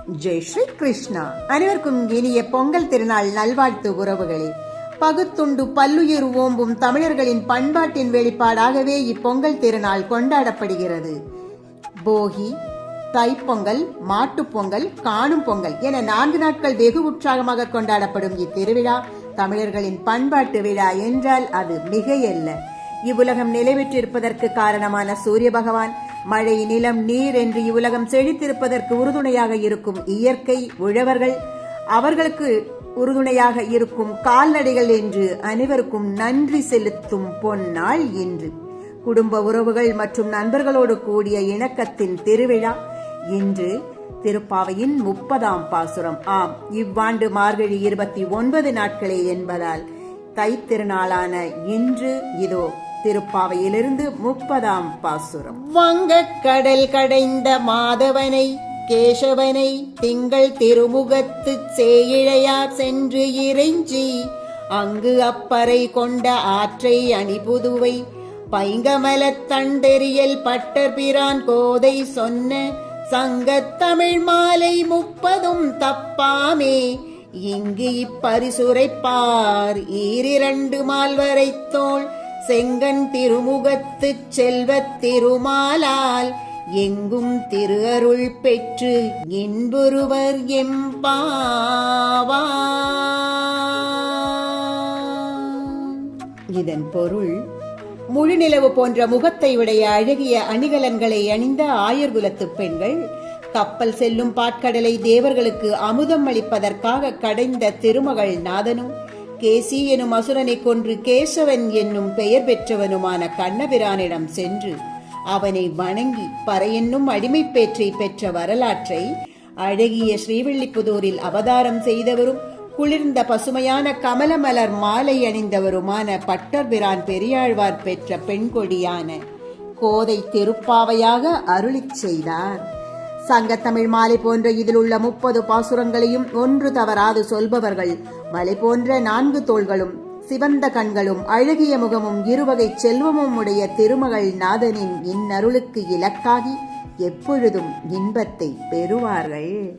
ஜெய் ஸ்ரீ கிருஷ்ணா அனைவருக்கும் இனிய பொங்கல் திருநாள் நல்வாழ்த்து உறவுகளே. பகுத்துண்டு பல்லுயிர் ஓம்பும் தமிழர்களின் பண்பாட்டின் வெளிப்பாடாகவே இப்பொங்கல் திருநாள் கொண்டாடப்படுகிறது. போகி தைப்பொங்கல் மாட்டுப் பொங்கல் காணும் பொங்கல் என நான்கு நாட்கள் வெகு உற்சாகமாக கொண்டாடப்படும் இத்திருவிழா தமிழர்களின் பண்பாட்டு விழா என்றால் அது மிகையல்ல. இவ்வுலகம் நிலைபெற்றிருப்பதற்கு காரணமான சூரிய பகவான் மழை நிலம் நீர் என்று இவ்வுலகம் செழித்திருப்பதற்கு உறுதுணையாக இருக்கும் இயற்கை உழவர்கள் அவர்களுக்கு உறுதுணையாக இருக்கும் கால்நடைகள் என்று அனைவருக்கும் நன்றி செலுத்தும் பொன்னாள் இன்று. குடும்ப உறவுகள் மற்றும் நண்பர்களோடு கூடிய இணக்கத்தின் திருவிழா இன்று திருப்பாவையின் முப்பதாம் பாசுரம். ஆம் இவ்வாண்டு மார்கழி இருபத்தி ஒன்பது நாட்களே என்பதால் தைத்திருநாளான இன்று இதோ திருப்பாவையிலிருந்து முப்பதாம் பாசுரம். வங்கக் கடல் கடைந்த மாதவனை கேசவனை திங்கள் திருமுகத்து சேயிழையார் சென்று இறைஞ்சி அங்கு அப்பறை கொண்ட ஆற்றை அணிபுதுவை பைங்கமலத் தண்டெறியல் பட்டர் பிரான் கோதை சொன்ன சங்கத்தமிழ் மாலை முப்பதும் தப்பாமே இங்கு இப்பரிசுரைப்பார் ஈரிரண்டு மால்வரை தோள் செங்கன் திருமுகத்துச் செல்வத் திருமாலால் எங்கும் திரு அருள் பெற்று இன்புருவர் எம்பாவா இதன் பொருள் முழுநிலவு போன்ற முகத்தை உடைய அழகிய அணிகலன்களை அணிந்த ஆயர்குலத்து பெண்கள் கப்பல் செல்லும் பாட்கடலை தேவர்களுக்கு அமுதம் அளிப்பதற்காக கடைந்த திருமகள் நாதனும் கேசி எனும் அசுரனை கொன்று கேசவன் என்னும் பெயர் பெற்றவனுமான கண்ணபிரானிடம் சென்று அவனை வணங்கி பறையென்னும் அடிமை பேற்றை பெற்ற வரலாற்றை அழகிய ஸ்ரீவில்லிபுதூரில் அவதாரம் செய்தவரும் குளிர்ந்த பசுமையான கமலமலர் மாலை அணிந்தவருமான பட்டர்பிரான் பெரியாழ்வார் பெற்ற பெண்கொடியான கோதை திருப்பாவையாக அருளிச் செய்தார். சங்கத்தமிழ் மாலை போன்ற இதில் உள்ள முப்பது பாசுரங்களையும் ஒன்று தவறாது சொல்பவர்கள். மலை போன்ற நான்கு தோள்களும் சிவந்த கண்களும் அழகிய முகமும் இருவகை செல்வமும் உடைய திருமகள் நாதனின் இந்நருளுக்கு இலக்காகி எப்பொழுதும் இன்பத்தை பெறுவார்கள்.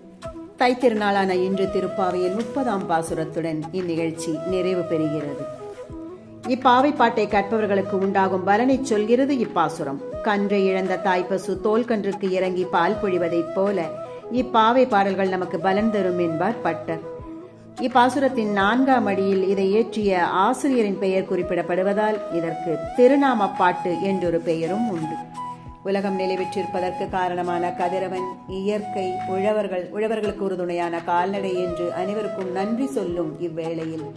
தைத்திருநாளான இன்று திருப்பாவையின் முப்பதாம் பாசுரத்துடன் இந்நிகழ்ச்சி நிறைவு பெறுகிறது. இப்பாவை பாட்டை கற்பவர்களுக்கு உண்டாகும் பலனைச் சொல்கிறது இப்பாசுரம். கன்றை இழந்த தாய்ப்பசு தோல்கன்றுக்கு இறங்கி பால் பொழிவதைப் போல இப்பாவை பாடல்கள் நமக்கு பலன் தரும் என்பார் பட்டர். இப்பாசுரத்தின் நான்காம் அடியில் இதை இயற்றிய ஆசிரியரின் பெயர் குறிப்பிடப்படுவதால் இதற்கு திருநாம பாட்டு என்றொரு பெயரும் உண்டு. உலகம் நிலைபெற்றிருப்பதற்கு காரணமான கதிரவன் இயற்கை உழவர்கள் உழவர்களுக்கு உறுதுணையான கால்நடை என்று அனைவருக்கும் நன்றி சொல்லும் இவ்வேளையில்.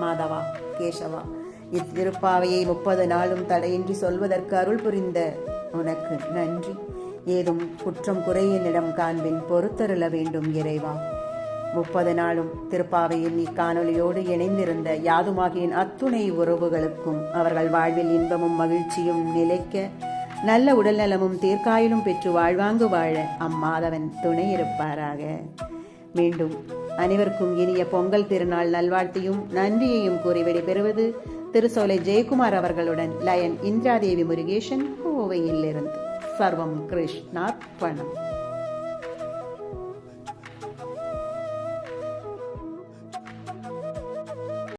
மாதவா கேசவா. இத்திருப்பாவையை முப்பது நாளும் தடையின்றி சொல்வதற்கு அருள் புரிந்த உனக்கு நன்றி. ஏதும் குற்றம் குறையினிடம் காண்பின் பொறுத்தருள வேண்டும் இறைவா. முப்பது நாளும் திருப்பாவையில் இக்காணொலியோடு இணைந்திருந்த யாதுமாகியின் அத்துணை உறவுகளுக்கும் அவர்கள் வாழ்வில் இன்பமும் மகிழ்ச்சியும் நிலைக்க நல்ல உடல்நலமும் தீர்க்காயிலும் பெற்று வாழ்வாங்கு வாழ அம்மாதவன் துணை இருப்பாராக. மீண்டும் அனைவருக்கும் இனிய பொங்கல் திருநாள் நல்வாழ்த்தையும் நன்றியையும் கூறி விடைபெறுவது திருசோலை ஜெயக்குமார் அவர்களுடன் லயன் இந்திராதேவி முருகேசன் கோவையில் இருந்து சர்வம் கிருஷ்ணார்ப்பணம்